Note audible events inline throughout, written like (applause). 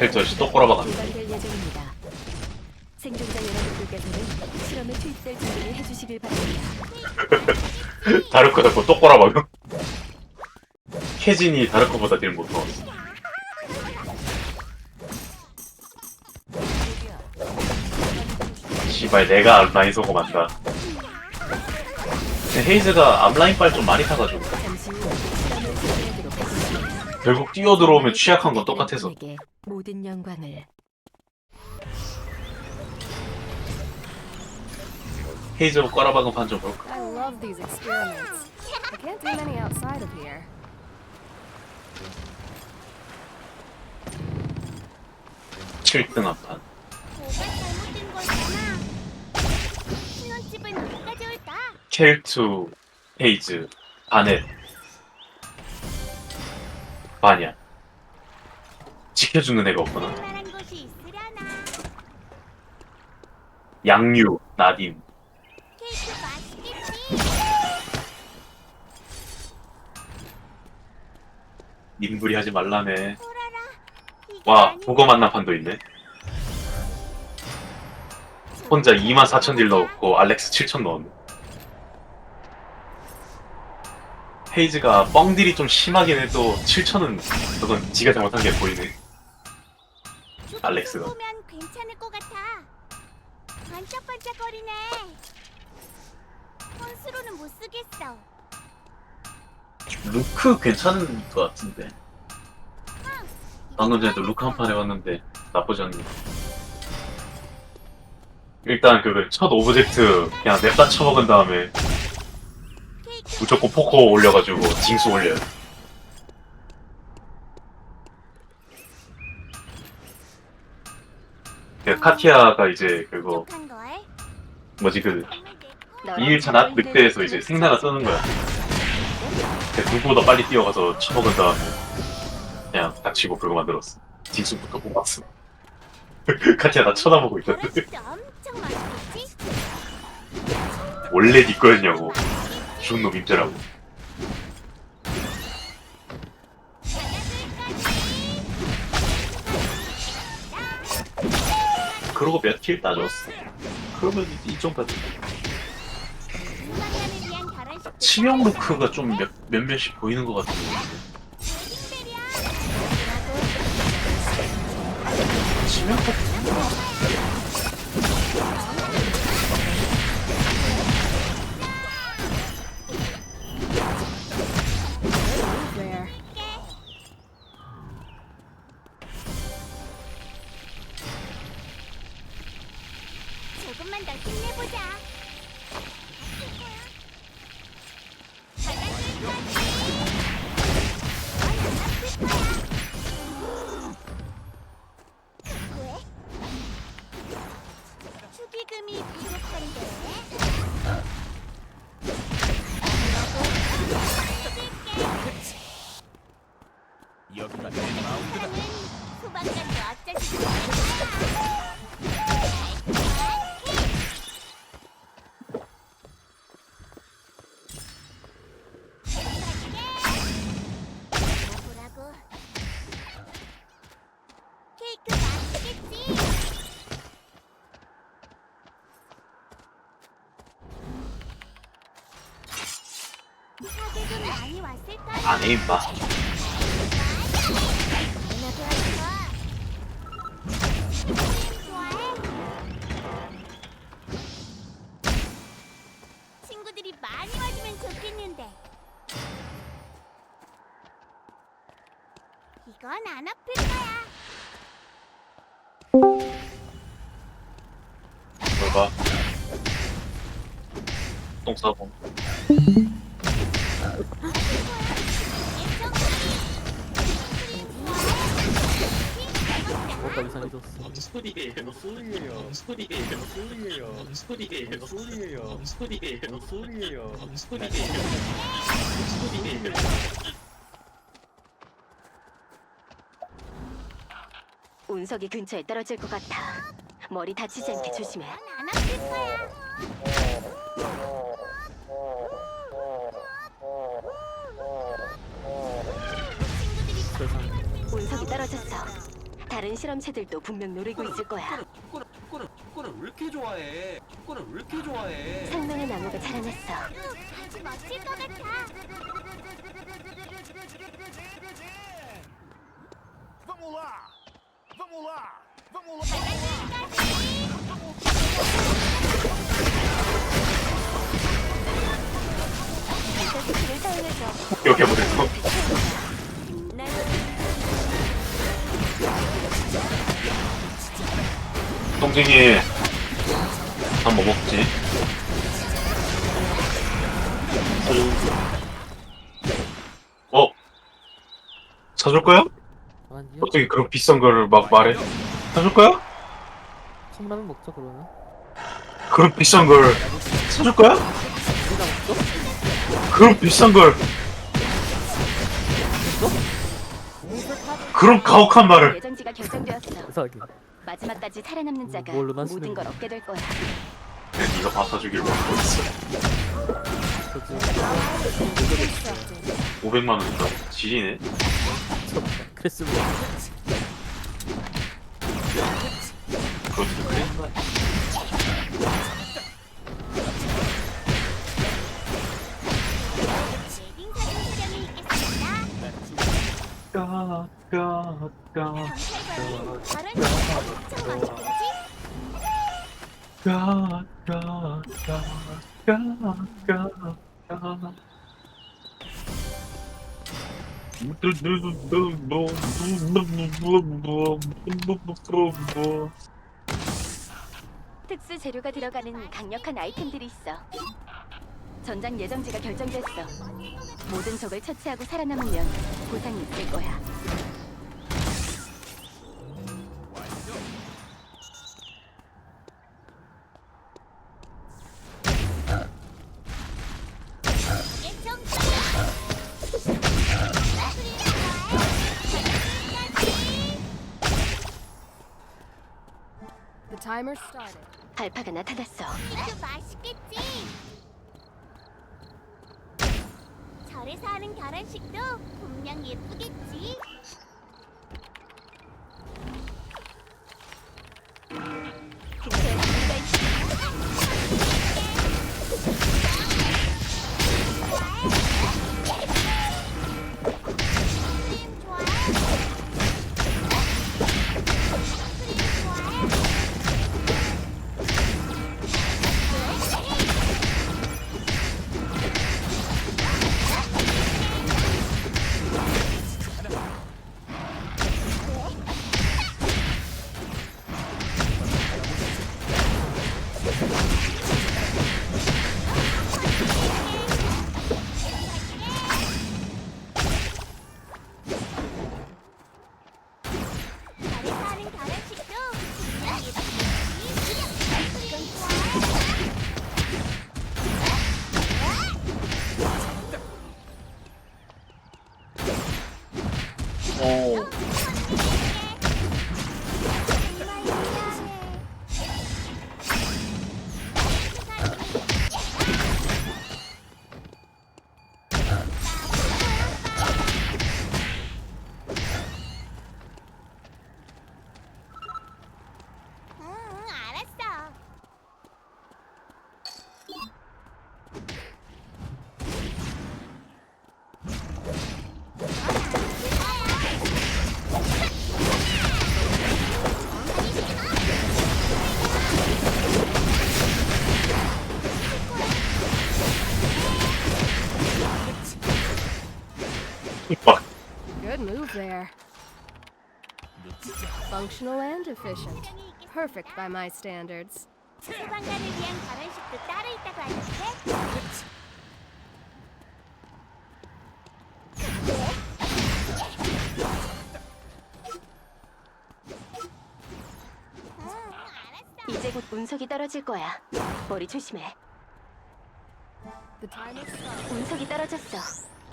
헬터 씨, 또. 개발될 예정입니다. 생존자 여러분들께서는 실험에 투입될 준비를 해주시길 바랍니다. (laughs) 다르코 잡고 또 꼬라박음. 캐진이 다르코보다 딜 못해. 씨발 내가 앞라인 만다. 근데 헤이즈가 앞라인 빨 좀 많이 타가지고 결국 뛰어들어오면 취약한 건 똑같아서 모든 영광을 헤이즈로 꼬라박은 판좀 볼까? I love these experiments. I can't do many outside of here. 칠등 한판. 잘못된 거잖아. 신혼집은? 켈투, 헤이즈, 바넷, 바냐. 지켜주는 애가 없구나. 양유, 나딘. 님부리 하지 말라네. 와, 아닌데. 보거 만나판도 있네. 혼자 2만 4천 딜 넣었고, 알렉스 7천 넣었네. 헤이즈가 뻥딜이 좀 심하긴 해도 7천은 그건 지가 잘못한 게 보이네. 알렉스가. 보면 괜찮을 것 같아. 반짝반짝거리네. 혼수로는 못 쓰겠어. 루크 괜찮은 것 같은데. 방금 전에도 루크 한 판 해봤는데 나쁘지 않네. 일단 그 첫 오브젝트 그냥 냅다 쳐먹은 다음에 무조건 포커 올려가지고 징수 올려요. 그 카티아가 이제 그거. 뭐지 그 정말 내 거. 2일차 낫 늑대에서 이제 생나가 쓰는 거야. 그 누구보다 빨리 뛰어가서 쳐먹은 다음에 그냥 닥치고 그거 만들었어. 징수부터 뽑았어. (laughs) 카티아 나 쳐다보고 있던데? 원래 네 거였냐고. 죽은 놈 임자라고. 그러고 몇 킬 따졌어. 그러면 이제 이 정도 만남을 위한 결혼식도 치명 루크가 좀 몇, 몇몇씩 보이는 것 같은데. 치명 루크? 안 해 임마. 친구들이 많이 와주면 좋겠는데 이건 안 아플 거야 뭘 봐. 똥 싸고. 오빠 이상해졌어. 뭔 소리예요? 뭔 소리예요? 뭔 소리예요? 뭔 소리예요? 뭔 소리예요? 뭔 소리예요? 뭔 소리예요? 뭔 소리예요? 뭔 소리예요? 뭔 소리예요? 운석이 근처에 떨어질 것 같아. 머리 다치지 않게 조심해. 안 아플 거야 세상에. 운석이 떨어졌어. 다른 실험체들도 분명 노리고 있을 거야. 축구를 축구를 축구를 왜 이렇게 좋아해? 축구를 왜 이렇게 좋아해? 생명의 나무가 자라났어. 아주 멋질 것 같아. Vamos lá! Vamos lá! Vamos lá! 발사스키를 사용해서 여기 해버렸어. 난 똥쟁이 한뭐 먹지? 어? 사줄 거야? 아니요. 어떻게 그런 비싼 거를 막 말해? 사줄 거야? 컵라면 먹자 그러면. 그런 비싼 걸 사줄 거야? 우리가 먹죠? 그런 비싼 걸 그런 가혹한 말을 예정지가 결정되었어. 이상하게. 마지막까지 살아남는 자가 뭘로 모든 걸 거야? 얻게 될 거야. 네가 받아주길 원하고 있어 그죠. 500만 원이다 지리네 크리스 뭐 그것도 그래? 웨 특수 재료가 들어가는 강력한 아이템들이 있어. 전장 예정지가 결정됐어. 모든 적을 처치하고 살아남으면 보상이 있을 거야. The timer started. 알파가 나타났어. 이거 맛있겠지? 절에서 하는 결혼식도 분명 예쁘겠지? There. Functional and efficient. Perfect by my standards. 소방관을 위한 결혼식도 따로 있다고 하는데? 응, 알았어. 이제 곧 운석이 떨어질 거야. 머리 조심해. 운석이 떨어졌어.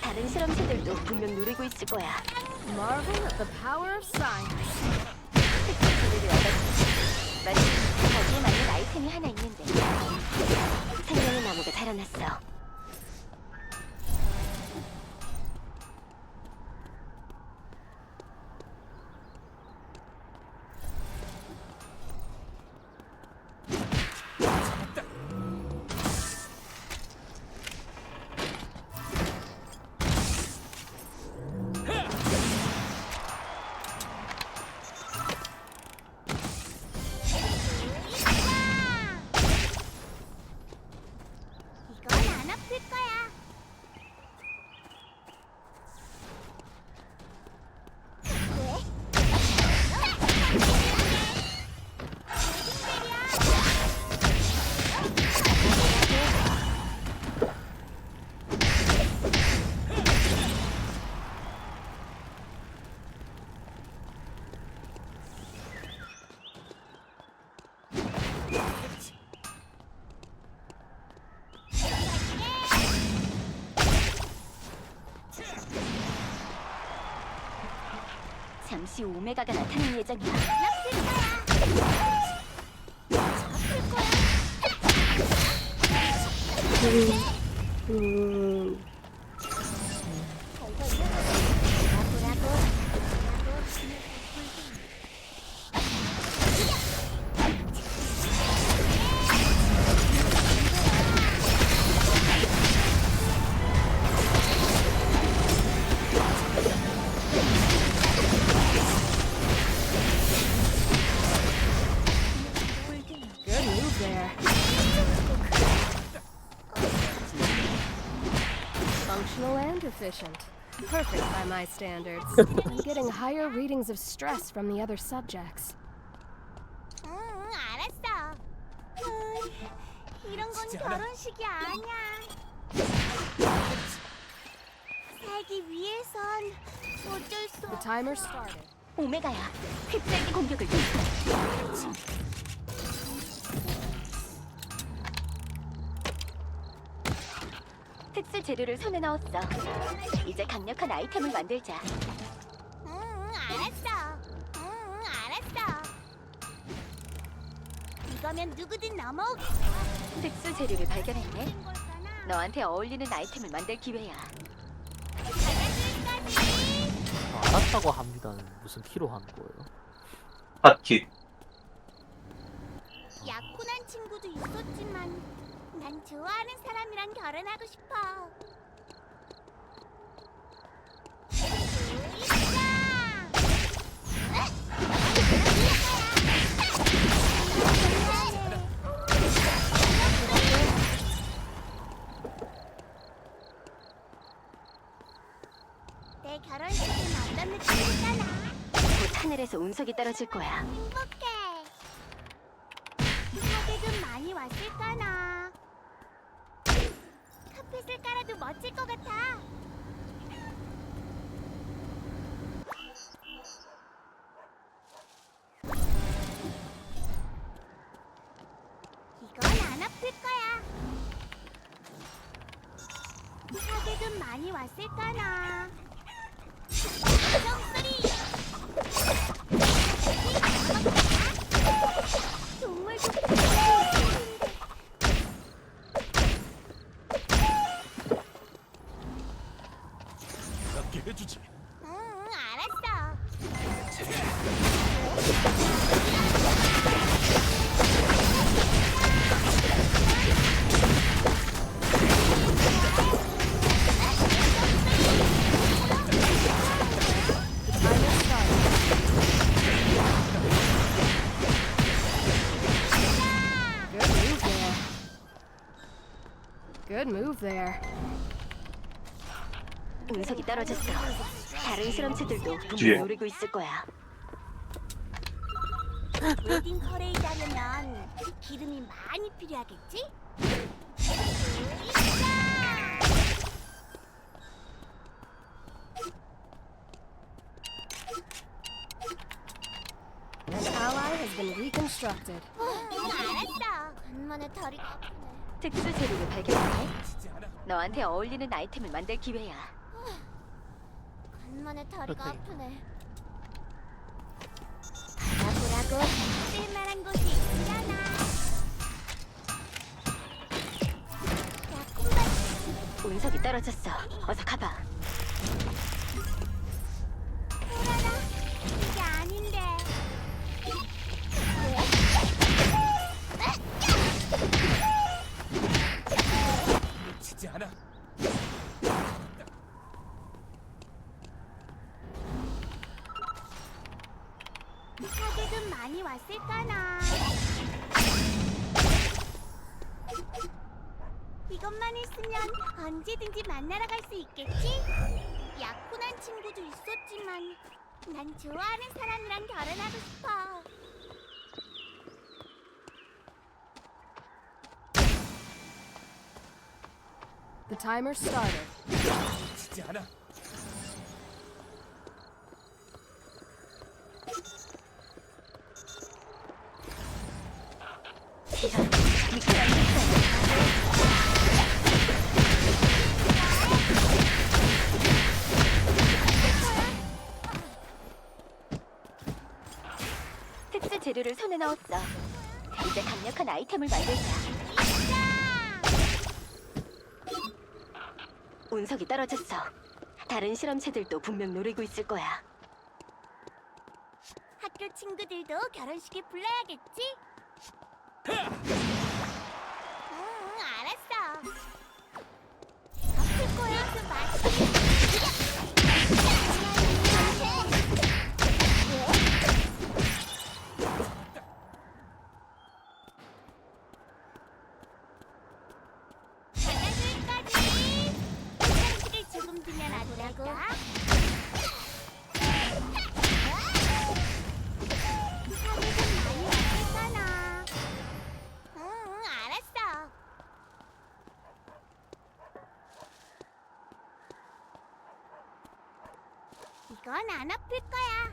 다른 실험체들도 분명 노리고 있을 거야. Marvel at the power of science. (laughs) 맞는 아이템이 하나 있는데. 생명의 나무가 자라났어. 잠시 후 오메가가 나타날 예정이야. Good Functional and efficient. Perfect by my standards. I'm getting higher readings of stress from the other subjects. 응, 알았어. 음, 이런 건 결혼식이 아니야. 살기 위해선 어쩔 수 The 없어. timer started. 오메가야. 흡살기 공격을 좀. 특수 재료를 손에 넣었어. 이제 강력한 아이템을 만들자. 응, 알았어. 응, 알았어. 이거면 누구든 넘어오고 특수 재료를 발견했네. 너한테 어울리는 아이템을 만들 기회야. 알았다고 합니다는 무슨 키로 하는 거예요? 핫킷. 약혼한 친구도 있었지만 난 좋아하는 사람이랑 결혼하고 싶어. 내 결혼식은 어떤 느낌일까나? 곧 하늘에서 운석이 떨어질 거야. 행복해. 사객은 많이 왔을까나? 카펫을 깔아도 멋질 것 같아. 이건 안 아플 거야. 사객은 많이 왔을까나? Good move there. 운석이 떨어졌어. 다른 실험체들도 뒤에. 노리고 있을 거야. 웨딩 커레이드 하려면 기름이 많이 필요하겠지? Ally has been reconstructed. 알았어. 간만에 아프네. 특수 재료를 발견했네. 너한테 어울리는 아이템을 만들 기회야. 간만에 다리가 오케이. 아프네. 바라보라고 쓸만한 곳이 콩밭 운석이 떨어졌어. 어서 가봐. 놓치지 않아. 사객은 많이 왔을까나? 이것만 있으면 언제든지 만나러 갈 수 있겠지? 약혼한 친구도 있었지만 난 좋아하는 사람이랑 결혼하고 싶어. The timer started. 놓치지 않아. 햇살. 재료를 손에 넣었어. 이제 강력한 아이템을 만들자. 운석이 떨어졌어. 다른 실험체들도 분명 노리고 있을 거야. 학교 친구들도 결혼식에 불러야겠지? 이건 안 아플 거야.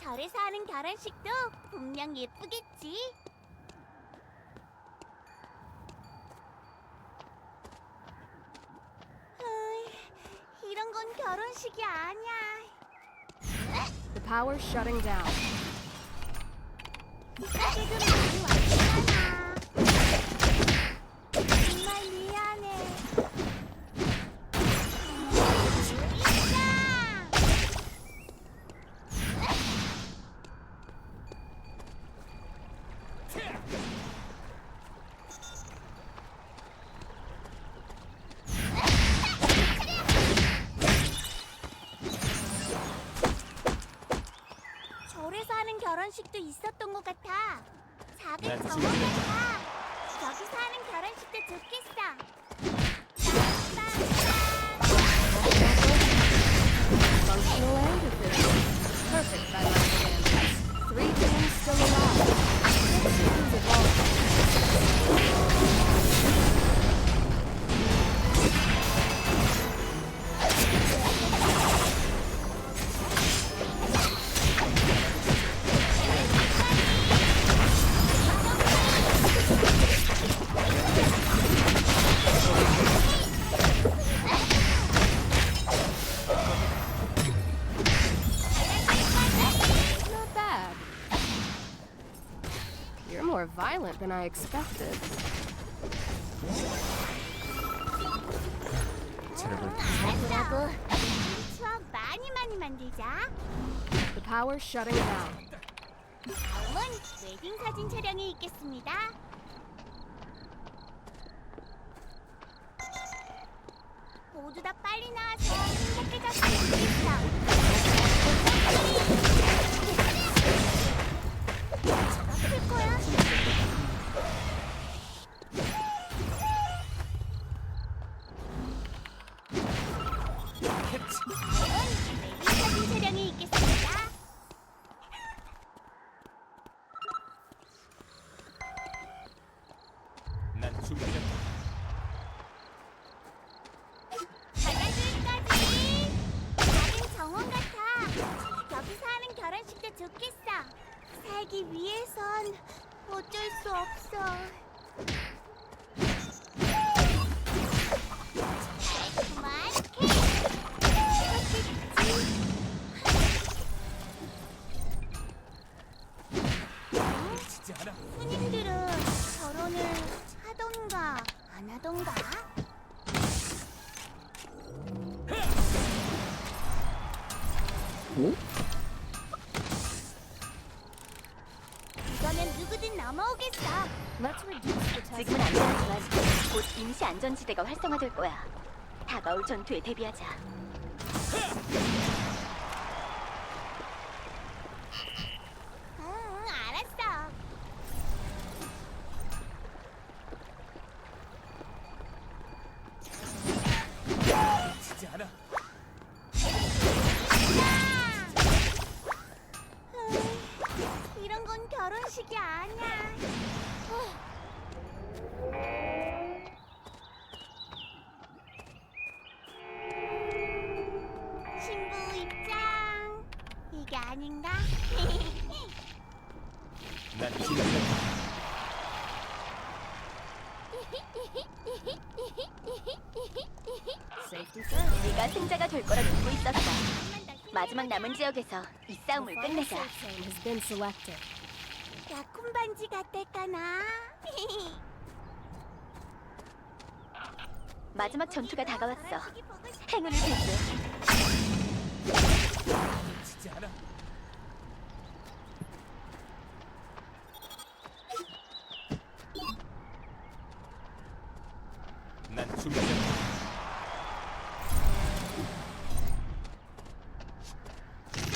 절에서 하는 결혼식도 분명 예쁘겠지. 으이, 이런 건 결혼식이 아니야. The power's shutting down. 지금 violent than I expected. 추억 많이 많이 만들자. The power's shutting down. 다음은 웨딩 사진 촬영이 있겠습니다. 모두 다 빨리 나와서 행복해졌으면 좋겠어. 안전지대가 활성화될 거야. 다가올 전투에 대비하자. 마지막 남은 지역에서 이 싸움을 끝내자. safe zone has been selected. 약혼 반지 같달까나? (laughs) 마지막 전투가 다가왔어. 행운을 빌게. 않아. 난 준비됐다.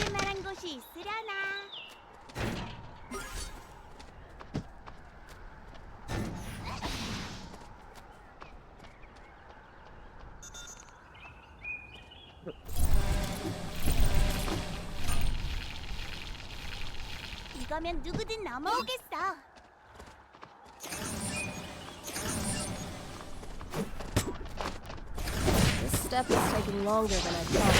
쓸만한 곳이 있으려나? 이거면 누구든 넘어오겠어. This step is taking longer than I thought.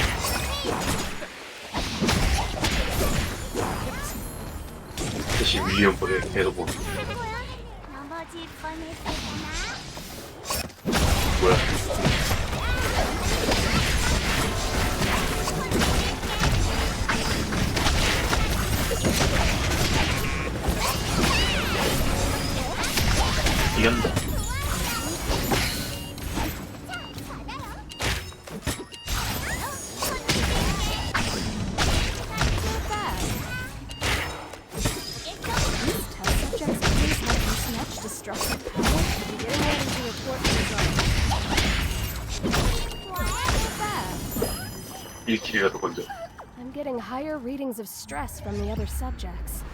대신 윌리엄 보를 계속 보는 뭐야? 넘어질 뻔했었잖아. 뭐야 1킬이라도 건져 I'm getting higher readings of stress from the other subjects.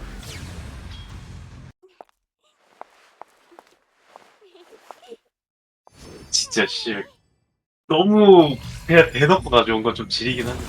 진짜 씨 너무 그냥 대놓고 가져온 건 좀 지리긴 한데